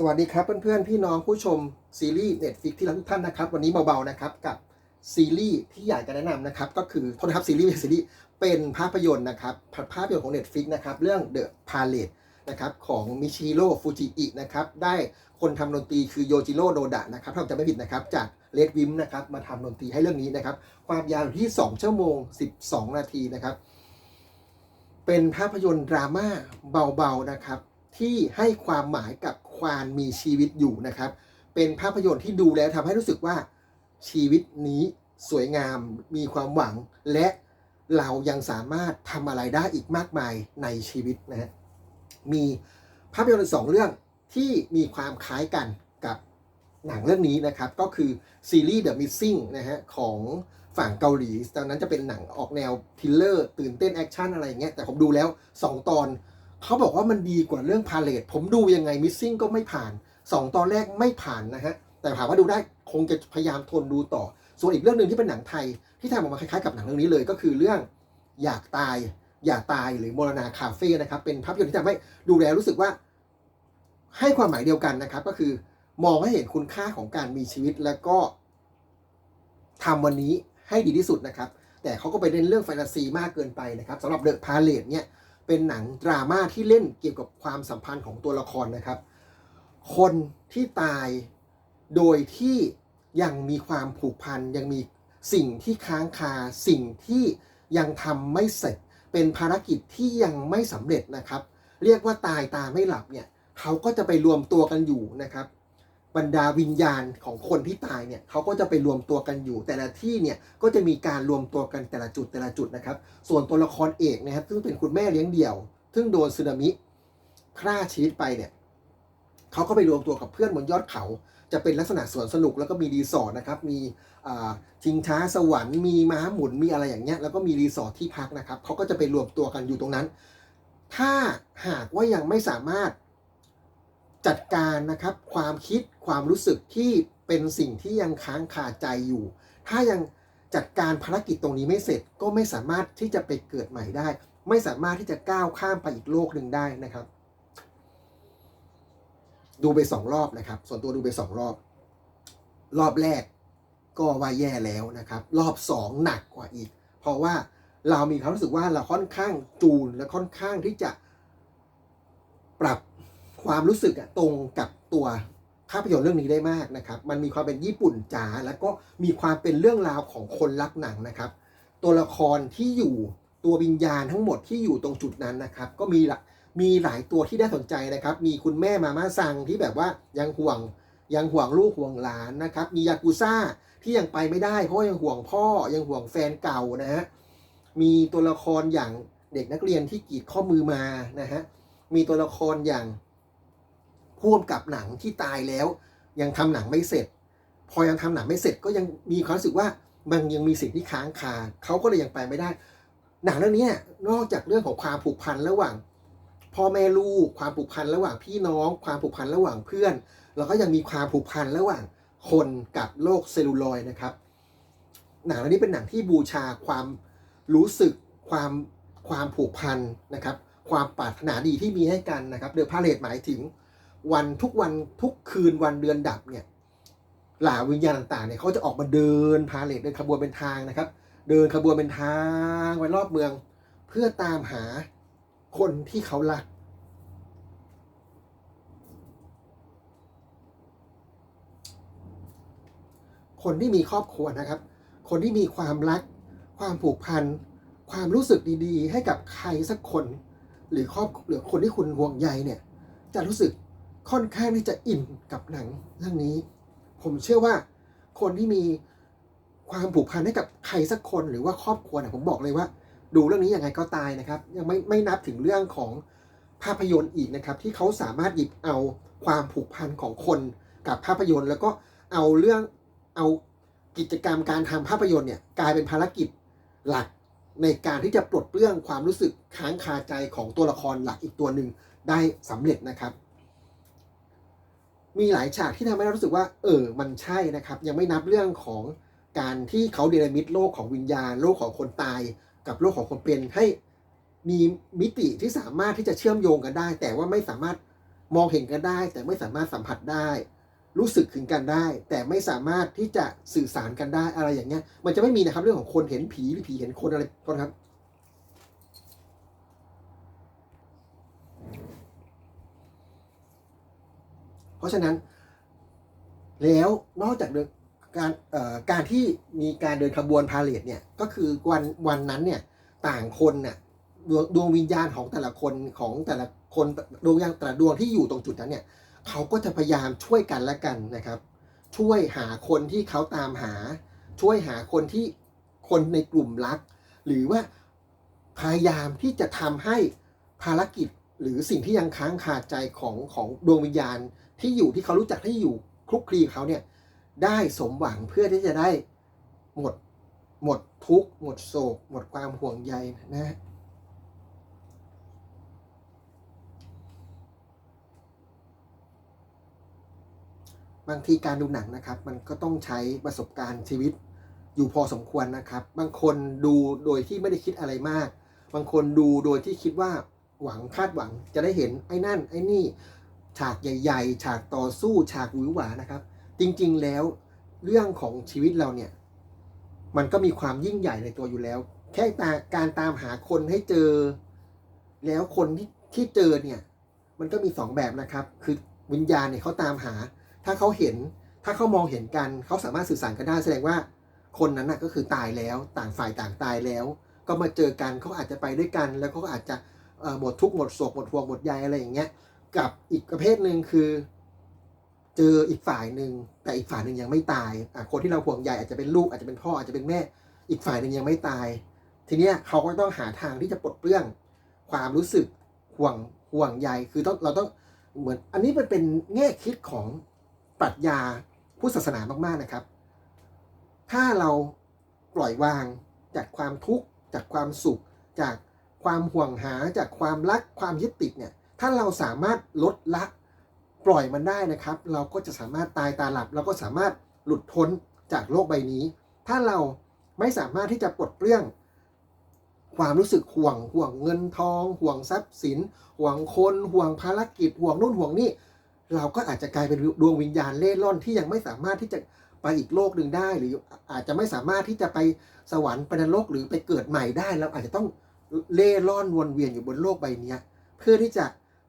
สวัสดีครับเพื่อนๆ พี่น้องผู้ชมซีรีส์ Netflix ที่รักทุกท่านนะครับ วันนี้เบาๆนะครับกับซีรีส์ที่อยากจะแนะนำนะครับ ก็คือโทษนะครับซีรีส์ไม่ใช่ซีรีส์เป็นภาพยนตร์นะครับภาพยนตร์ของ Netflix นะครับ เรื่อง The Palace นะครับของมิชิโร่ฟูจิอินะครับ ได้คนทำดนตรีคือโยจิโร่โดดะนะครับถ้าจำไม่ผิดนะครับ จากเลดวิมนะครับ มาทำดนตรีให้เรื่องนี้นะครับ ความยาวอยู่ที่ 2 ชั่วโมง 12 นาทีนะครับ เป็นภาพยนตร์ดราม่าเบาๆนะครับที่ให้ความหมายกับ ความมีชีวิตอยู่นะครับ เป็นภาพยนตร์ที่ดูแล้วทำให้รู้สึกว่าชีวิตนี้สวยงามมีความหวัง และเรายังสามารถทำอะไรได้อีกมากมายในชีวิตนะฮะมีภาพยนตร์สองเรื่องที่มีความคล้ายกันกับหนังเรื่องนี้นะครับ ก็คือซีรีส์ The Missing นะฮะของฝั่งเกาหลี ตอนนั้นจะเป็นหนังออกแนวทิลเลอร์ ตื่นเต้นแอคชั่นอะไรอย่างเงี้ยแต่ผมดูแล้ว 2 ตอน เขาบอกว่ามันดีกว่าเรื่องพาเลตผมดูยังไงมิสซิ่งก็ไม่ผ่าน 2 ตอนแรกไม่ผ่านนะฮะ แต่ถามว่าดูได้คงจะพยายามทนดูต่อ ส่วนอีกเรื่องหนึ่งที่เป็นหนังไทย ที่ทำออกมาคล้ายๆกับหนังเรื่องนี้เลยก็คือเรื่องอยากตายอย่าตายหรือโมรณาคาเฟ่นะครับเป็นภาพยนตร์ที่ทำให้ดูแล้วรู้สึกว่า ให้ความหมายเดียวกันนะครับ ก็คือมองให้เห็นคุณค่าของการมีชีวิตแล้วก็ทำวันนี้ให้ดีที่สุดนะครับ แต่เขาก็ไปเล่นเรื่องแฟนตาซีมากเกินไปนะครับสำหรับเดอะพาเลตเนี่ย เป็นหนังดราม่าที่เล่นเกี่ยวกับความสัมพันธ์ของตัวละครนะครับ คนที่ตายโดยที่ยังมีความผูกพันยังมีสิ่งที่ค้างคาสิ่งที่ยังทำไม่เสร็จ เป็นภารกิจที่ยังไม่สำเร็จนะครับ เรียกว่าตายตาไม่หลับเนี่ยเขาก็จะไปรวมตัวกันอยู่นะครับ บรรดาวิญญาณของคนที่ตายเนี่ยเขาก็จะไปรวมตัวกันอยู่ แต่ละที่เนี่ยก็จะมีการรวมตัวกันแต่ละจุดแต่ละจุดนะครับ ส่วนตัวละครเอกนะครับซึ่งเป็นคุณแม่เลี้ยงเดี่ยว ซึ่งโดนสึนามิฆ่าชีวิตไปเนี่ยเขาก็ไปรวมตัวกับเพื่อนบนยอดเขา จะเป็นลักษณะสวนสนุกแล้วก็มีรีสอร์ทนะครับ มีอ่าชิงช้าสวรรค์มีม้าหมุนมีอะไรอย่างเงี้ยแล้วก็มีรีสอร์ทที่พักนะครับเขาก็จะไปรวมตัวกันอยู่ตรงนั้น ถ้าหากว่ายังไม่สามารถ จัดการนะครับ ความคิดความรู้สึกที่เป็นสิ่งที่ยังค้างคาใจอยู่ ถ้ายังจัดการภารกิจตรงนี้ไม่เสร็จก็ไม่สามารถที่จะไปเกิดใหม่ได้ ไม่สามารถที่จะก้าวข้ามไปอีกโลกหนึ่งได้นะครับ ดูไปสองรอบนะครับ ส่วนตัวดูไปสองรอบ รอบแรกก็ว่าแย่แล้วนะครับ รอบสองหนักกว่าอีก เพราะว่าเรามีความรู้สึกว่าเราค่อนข้างจูนและค่อนข้างที่จะปรับ ความรู้สึกอะตรงกับตัวภาพยนตร์เรื่องนี้ได้มากนะครับ มันมีความเป็นญี่ปุ่นจ๋าแล้วก็มีความเป็นเรื่องราวของคนรักหนังนะครับ ตัวละครที่อยู่ตัววิญญาณทั้งหมดที่อยู่ตรงจุดนั้นนะครับ ก็มีละมีหลายตัวที่น่าสนใจนะครับ มีคุณแม่มาม่าซังที่แบบว่ายังห่วงยังห่วงลูกห่วงหลานนะครับ มียากุซ่าที่ยังไปไม่ได้ เพราะยังห่วงพ่อยังห่วงแฟนเก่านะฮะ มีตัวละครอย่างเด็กนักเรียนที่กรีดข้อมือมานะฮะ มีตัวละครอย่าง พ่วงกับหนังที่ตายแล้ว ยังทำหนังไม่เสร็จ พอยังทำหนังไม่เสร็จก็ยังมีความรู้สึกว่ามันยังมีสิ่งที่ค้างคาเขาก็เลยยังไปไม่ได้ หนังเรื่องนี้นอกจากเรื่องของความผูกพันระหว่างพ่อแม่ลูกความผูกพันระหว่างพี่น้อง ความผูกพันระหว่างเพื่อน แล้วก็ยังมีความผูกพันระหว่างคนกับโลกเซลลูลอยนะครับ หนังเรื่องนี้เป็นหนังที่บูชาความรู้สึกความความผูกพันนะครับ ความปรารถนาดีที่มีให้กันนะครับเดอะพาเลตหมายถึง วันทุกวันทุกคืนวันเดือนดับเนี่ยหล่าวิญญาณต่างๆเนี่ยเขาจะออกมาเดินพาเลทเดินขบวนเป็นทางนะครับ เดินขบวนเป็นทางไปรอบเมือง เพื่อตามหาคนที่เขารัก คนที่มีครอบครัวนะครับ คนที่มีความรัก ความผูกพัน ความรู้สึกดีๆ ให้กับใครสักคน หรือครอบหรือคนที่คุณห่วงใยเนี่ย จะรู้สึก ค่อนข้างที่จะอินกับหนังเรื่องนี้ ผมเชื่อว่าคนที่มีความผูกพันให้กับใครสักคนหรือว่าครอบครัวเนี่ยผมบอกเลยว่า ดูเรื่องนี้ยังไงก็ตายนะครับ ยังไม่ไม่นับถึงเรื่องของภาพยนตร์อีกนะครับ ที่เขาสามารถหยิบเอาความผูกพันของคนกับภาพยนตร์ แล้วก็เอาเรื่องเอากิจกรรมการทำภาพยนตร์เนี่ยกลายเป็นภารกิจหลักในการที่จะปลดเปลื้องความรู้สึกค้างคาใจของตัวละครหลักอีกตัวหนึ่งได้สำเร็จนะครับ มีหลายฉากที่ทำให้เรารู้สึกว่า เออ มันใช่นะครับ ยังไม่นับเรื่องของการที่เขาเดรมิตโลกของวิญญาณ โลกของคนตาย กับโลกของคนเป็นให้มีมิติที่สามารถที่จะเชื่อมโยงกันได้ แต่ว่าไม่สามารถมองเห็นกันได้ แต่ไม่สามารถสัมผัสได้ รู้สึกถึงกันได้ แต่ไม่สามารถที่จะสื่อสารกันได้อะไรอย่างเงี้ย มันจะไม่มีนะครับเรื่องของคนเห็นผีหรือผีเห็นคนอะไรก็นะครับ ราะฉะนั้น แล้วนอกจากการการที่มีการเดินขบวนพาเลทเนี่ยก็คือวันวันนั้นเนี่ยต่างคนเนี่ยดวงดวงวิญญาณของแต่ละคนของแต่ละคนดวงวิญญาณแต่ละดวงที่อยู่ตรงจุดนั้นเนี่ยเขาก็จะพยายามช่วยกันและกันนะครับ ช่วยหาคนที่เขาตามหา ช่วยหาคนที่คนในกลุ่มรัก หรือว่าพยายามที่จะทำให้ภารกิจหรือสิ่งที่ยังค้างคาใจของของดวงวิญญาณ ที่อยู่ที่เขารู้จักที่อยู่คลุกคลีเขาเนี่ยได้สมหวังเพื่อที่จะได้หมดหมดทุกข์หมดโศก หมดความห่วงใยนะฮะบางทีการดูหนังนะครับ มันก็ต้องใช้ประสบการณ์ชีวิตอยู่พอสมควรนะครับ บางคนดูโดยที่ไม่ได้คิดอะไรมาก บางคนดูโดยที่คิดว่าหวังคาดหวังจะได้เห็นไอ้นั่น ไอ้นี่ ฉากใหญ่ ๆ ฉากต่อสู้ฉากหวือหวานะครับ จริงๆแล้วเรื่องของชีวิตเราเนี่ยมันก็มีความยิ่งใหญ่ในตัวอยู่แล้ว แค่การตามหาคนให้เจอ แล้วคนที่ที่เจอเนี่ย มันก็มีสองแบบนะครับ คือวิญญาณเนี่ยเขาตามหา ถ้าเขาเห็น ถ้าเขามองเห็นกัน เขาสามารถสื่อสารกันได้แสดงว่า คนนั้นน่ะก็คือตายแล้ว ต่างฝ่ายต่างตายแล้ว ก็มาเจอกันเขาอาจจะไปด้วยกัน แล้วเขาก็อาจจะหมดทุกข์หมดโศกหมดห่วงหมดใยอะไรอย่างเงี้ย กับอีกประเภทหนึ่งคือ เจออีกฝ่ายหนึ่งแต่อีกฝ่ายหนึ่งยังไม่ตายอะคนที่เราห่วงใยอาจจะเป็นลูกอาจจะเป็นพ่ออาจจะเป็นแม่ อีกฝ่ายหนึ่งยังไม่ตาย ทีเนี้ยเขาก็ต้องหาทางที่จะปลดเปลื้องความรู้สึกห่วงห่วงใยคือต้องเราต้องเหมือนอันนี้มันเป็นแง่คิดของปรัชญาพุทธศาสนามากๆนะครับ ถ้าเราปล่อยวางจากความทุกข์จากความสุข จากความห่วงหาจากความรักความยึดติดเนี่ย ถ้าเราสามารถลดละปล่อยมันได้นะครับ เราก็จะสามารถตายตาหลับ เราก็สามารถหลุดพ้นจากโลกใบนี้ ถ้าเราไม่สามารถที่จะปลดเปลื้อง ความรู้สึกห่วง ห่วงเงินทอง ห่วงทรัพย์สิน ห่วงคน ห่วงภารกิจ ห่วงนู่นห่วงนี่เราก็อาจจะกลายเป็นดวงวิญญาณเล่ร่อนที่ยังไม่สามารถที่จะไปอีกโลกหนึ่งได้ หรืออาจจะไม่สามารถที่จะไปสวรรค์ไปนรกหรือไปเกิดใหม่ได้เราอาจจะต้องเล่ร่อนวนเวียนอยู่บนโลกใบนี้เพื่อที่จะ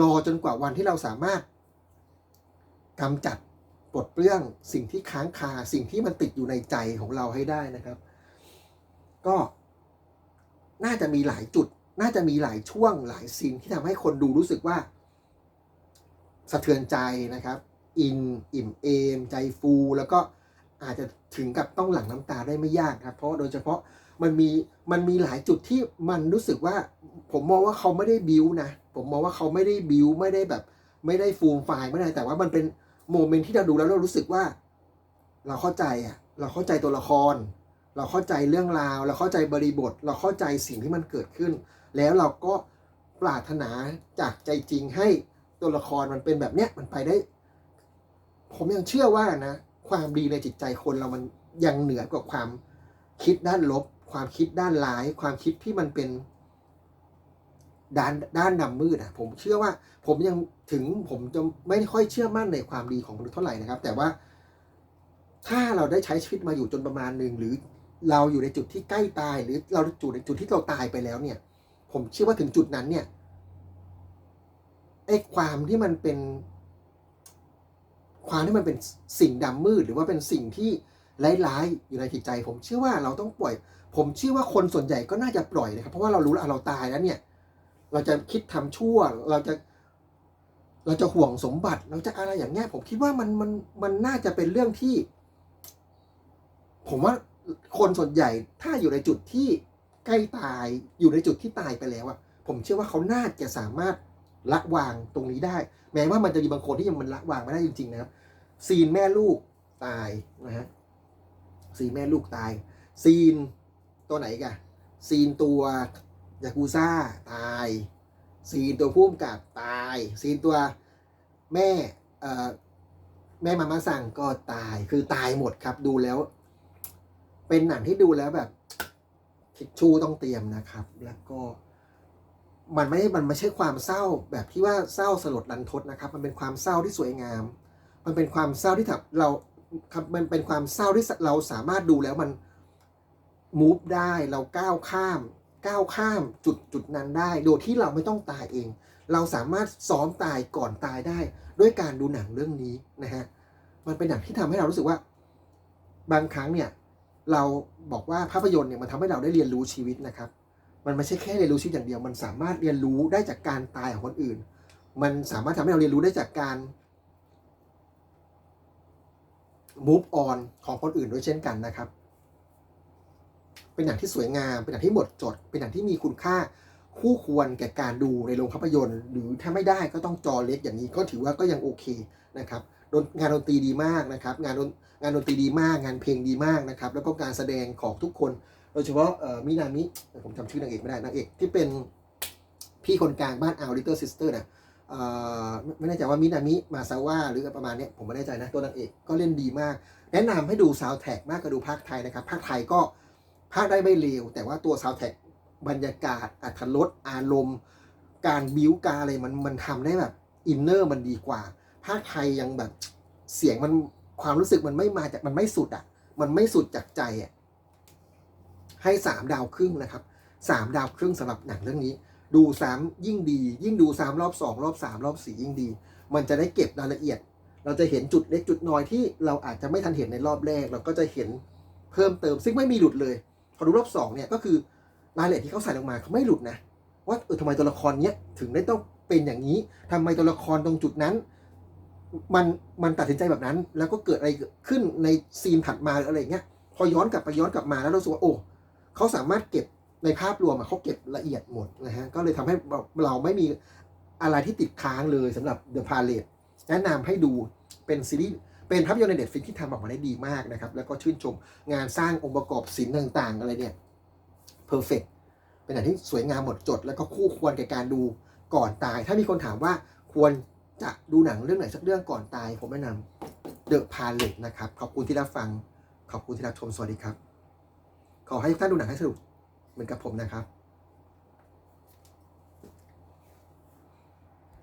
รอจนกว่าวันที่เราสามารถกำจัดปลดเปลื้องสิ่งที่ค้างคาสิ่งที่มันติดอยู่ในใจของเราให้ได้นะครับ ก็น่าจะมีหลายจุด น่าจะมีหลายช่วงหลายซีนที่ทำให้คนดูรู้สึกว่า สะเทือนใจนะครับ อินอิ่มเอม ใจฟู แล้วก็อาจจะถึงกับต้องหลั่งน้ำตาได้ไม่ยากครับ เพราะโดยเฉพาะ มันมีมันมีหลายจุดที่มันรู้สึกว่า ผมมองว่าเขาไม่ได้บิวนะผมมองว่าเขาไม่ได้บิวไม่ได้แบบ ไม่ได้ฟูมไฟล์ไม่ได้แต่ว่ามันเป็นโมเมนต์ที่เราดูแล้วเรารู้สึกว่า เราเข้าใจอะ เราเข้าใจตัวละคร เราเข้าใจเรื่องราว เราเข้าใจบริบท เราเข้าใจสิ่งที่มันเกิดขึ้น แล้วเราก็ปรารถนาจากใจจริงให้ตัวละครมันเป็นแบบเนี้ยมันไปได้ ผมยังเชื่อว่านะ ความดีในจิตใจคนเรามันยังเหนือกว่าความคิดด้านลบ ความคิดด้านร้าย ความคิดที่มันเป็นด้านด้านดำมืดอะผมเชื่อว่าผมยังถึงผมจะไม่ค่อยเชื่อมั่นในความดีของมนุษย์เท่าไหร่นะครับ แต่ว่า ถ้าเราได้ใช้ชีวิตมาอยู่จนประมาณหนึ่งหรือเราอยู่ในจุดที่ใกล้ตาย หรือเราอยู่ในจุดที่เราตายไปแล้วเนี่ย ผมเชื่อว่าถึงจุดนั้นเนี่ยไอ้ความที่มันเป็น ความที่มันเป็นสิ่งดำมืด หรือว่าเป็นสิ่งที่ ร้ายๆอยู่ในจิตใจ ผมเชื่อว่าเราต้องปล่อย ผมเชื่อว่าคนส่วนใหญ่ก็น่าจะปล่อยนะครับเพราะว่าเรารู้แล้วเราตายแล้วเนี่ย เราจะคิดทำชั่วเราจะ เราจะห่วงสมบัติเราจะอะไรอย่างเงี้ยผมคิดว่ามันมันมันน่าจะเป็นเรื่องที่ ผมว่าคนส่วนใหญ่ถ้าอยู่ในจุดที่ใกล้ตายอยู่ในจุดที่ตายไปแล้วอะผมเชื่อว่าเขาน่าจะสามารถละวางตรงนี้ได้ แม้ว่ามันจะมีบางคนที่ยังมันละวางไม่ได้จริงๆนะครับ ซีนแม่ลูกตายนะฮะ ซีนแม่ลูกตาย ซีนตัวไหนกันซีนตัวยากูซ่าตาย ซีนตัวพุ่มกับตาย ซีนตัวแม่แม่มามาสั่งก็ตายคือตายหมดครับดูแล้ว เป็นหนังที่ดูแล้วแบบทิชชู่ต้องเตรียมนะครับ แล้วก็ มันไม่มันไม่ใช่ความเศร้าแบบที่ว่าเศร้าสลดรันทดนะครับ มันเป็นความเศร้าที่สวยงาม มันเป็นความเศร้าที่ทำเรา มันเป็นความเศร้าที่เราสามารถดูแล้วมัน move ได้เราก้าวข้าม ก้าวข้ามจุดจุดนั้นได้ โดยที่เราไม่ต้องตายเอง เราสามารถซ้อมตายก่อนตายได้ ด้วยการดูหนังเรื่องนี้นะฮะมันเป็นหนังที่ทำให้เรารู้สึกว่า บางครั้งเนี่ย เราบอกว่าภาพยนตร์เนี่ยมันทำให้เราได้เรียนรู้ชีวิตนะครับ มันไม่ใช่แค่เรียนรู้ชีวิตอย่างเดียว มันสามารถเรียนรู้ได้จากการตายของคนอื่น มันสามารถทำให้เราเรียนรู้ได้จากการ move on ของคนอื่นด้วยเช่นกันนะครับ เป็นหนังที่สวยงาม เป็นหนังที่หมดจด เป็นหนังที่มีคุณค่าคู่ควรแก่การดูในโรงภาพยนตร์ หรือถ้าไม่ได้ก็ต้องจอเล็กอย่างนี้ก็ถือว่าก็ยังโอเคนะครับงานดนตรีดีมากนะครับ งานดนงานดนตรีดีมาก งานเพลงดีมากนะครับ แล้วก็การแสดงของทุกคน โดยเฉพาะมินามิผมจำชื่อนางเอกไม่ได้นางเอกที่เป็นพี่คนกลางบ้านอ l ลิเต e ร์ซิสเตอร์นะเอ่อ ไม่แน่ใจว่ามินามิมาซาว่าหรือประมาณนี้ผมไม่แน่ใจนะ ตัวนางเอกก็เล่นดีมาก แนะนำให้ดูซาวแท็กมากกว่าดูภาคไทยนะครับภาคไทยก็ภาคได้ไม่เลวแต่ว่าตัวซาวแท็กบรรยากาศอัธรสอารมณ์ การบิวการอะไรมันมันทำได้แบบอินเนอร์มันดีกว่า ภาคไทยยังแบบเสียงมันความรู้สึกมันไม่มาจากมันไม่สุดอะ มันไม่สุดจากใจอะให้สามดาวครึ่งนะครับสามดาวครึ่งสำหรับหนังเรื่องนี้ ดูซ้ำยิ่งดี ยิ่งดูซ้ำรอบสองรอบสามรอบสี่ยิ่งดี มันจะได้เก็บรายละเอียด เราจะเห็นจุดเล็กจุดน้อยที่เราอาจจะไม่ทันเห็นในรอบแรก เราก็จะเห็นเพิ่มเติม ซึ่งไม่มีหลุดเลยพอดูรอบสองเนี่ยก็คือรายละเอียดที่เขาใส่ลงมาเขาไม่หลุดนะว่าเออทำไมตัวละครเนี้ยถึงได้ต้องเป็นอย่างนี้ทำไมตัวละครตรงจุดนั้น มันมันตัดสินใจแบบนั้น แล้วก็เกิดอะไรขึ้นในซีนถัดมาหรืออะไรเงี้ยพอย้อนกลับไปย้อนกลับมาแล้วเราสึกว่าโอ้เขาสามารถเก็บ ในภาพรวมเขาเก็บละเอียดหมดนะฮะก็เลยทำให้เราไม่มีอะไรที่ติดค้างเลยสำหรับ The Palace แนะนำให้ดูเป็นซีรีส์เป็นภาพยนตร์ในเด็ดฟิกที่ทำออกมาได้ดีมากนะครับ แล้วก็ชื่นชมงานสร้างองค์ประกอบศิลป์ต่างๆ อะไรเนี่ยเพอร์เฟกเป็นหนังที่สวยงามหมดจด แล้วก็คู่ควรแก่การดูก่อนตาย ถ้ามีคนถามว่าควรจะดูหนังเรื่องไหนสักเรื่องก่อนตาย ผมแนะนำ The Palace นะครับ ขอบคุณที่รับฟัง ขอบคุณที่รับชม สวัสดีครับ ขอให้ทุกท่านดูหนังให้สนุก เหมือนกับผมนะครับ